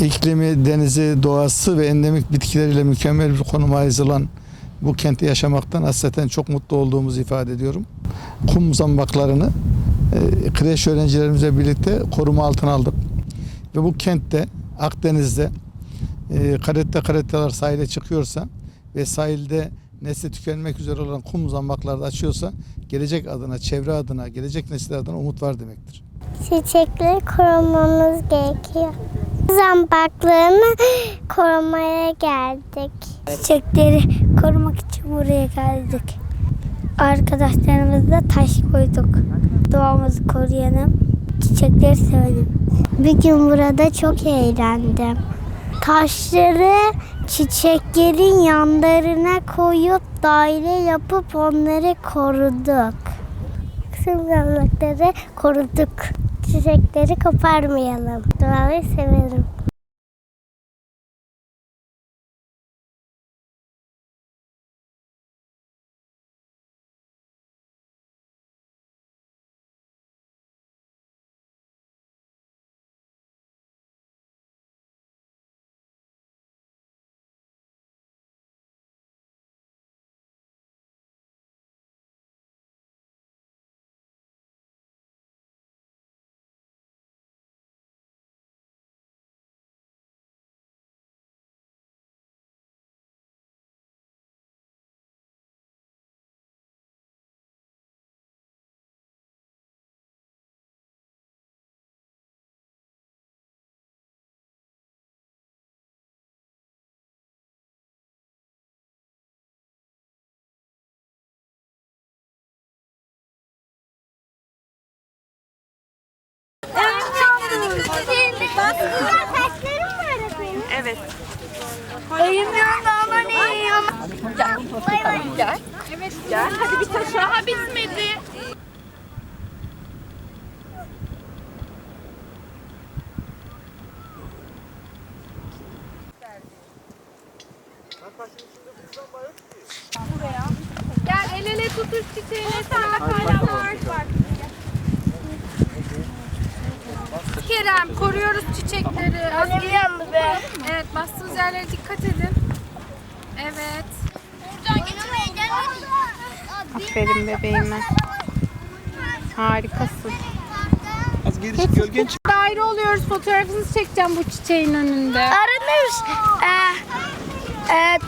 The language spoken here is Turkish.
iklimi, denizi, doğası ve endemik bitkileriyle mükemmel bir konuma ayrılan bu kenti yaşamaktan hasreten çok mutlu olduğumuzu ifade ediyorum. Kum zambaklarını e, kreş öğrencilerimizle birlikte koruma altına aldık. Ve bu kentte Akdeniz'de e, karette karetteler sahile çıkıyorsa ve sahilde nesli tükenmek üzere olan kum zambakları da açıyorsa gelecek adına, çevre adına, gelecek nesiller adına umut var demektir. Çiçekleri korumamız gerekiyor. Zambaklarını korumaya geldik. Çiçekleri korumak için buraya geldik. Arkadaşlarımızla taş koyduk. Doğamızı koruyalım. Çiçekleri sevelim. Bir gün burada çok eğlendim. Taşları çiçeklerin yanlarına koyup daire yapıp onları koruduk. Sınırlıkları koruduk. Çiçekleri koparmayalım. Doğayı severim. Evet. Elim yandı aman iyiyim. Gel. Gel. Evet. Gel. Hadi bir taş daha bitmedi. Gel el ele tutuş çiçeğine sana kaynalar. Bak. Kerem koruyoruz çiçekleri. Elim yandı be. Evet bastığınız yerlere dikkat edin. Evet. Aferin bebeğime. Harikasın. Az geri çık gölgen çık. Daire oluyoruz. Fotoğrafınızı çekeceğim bu çiçeğin önünde. Aranır. Ee, e,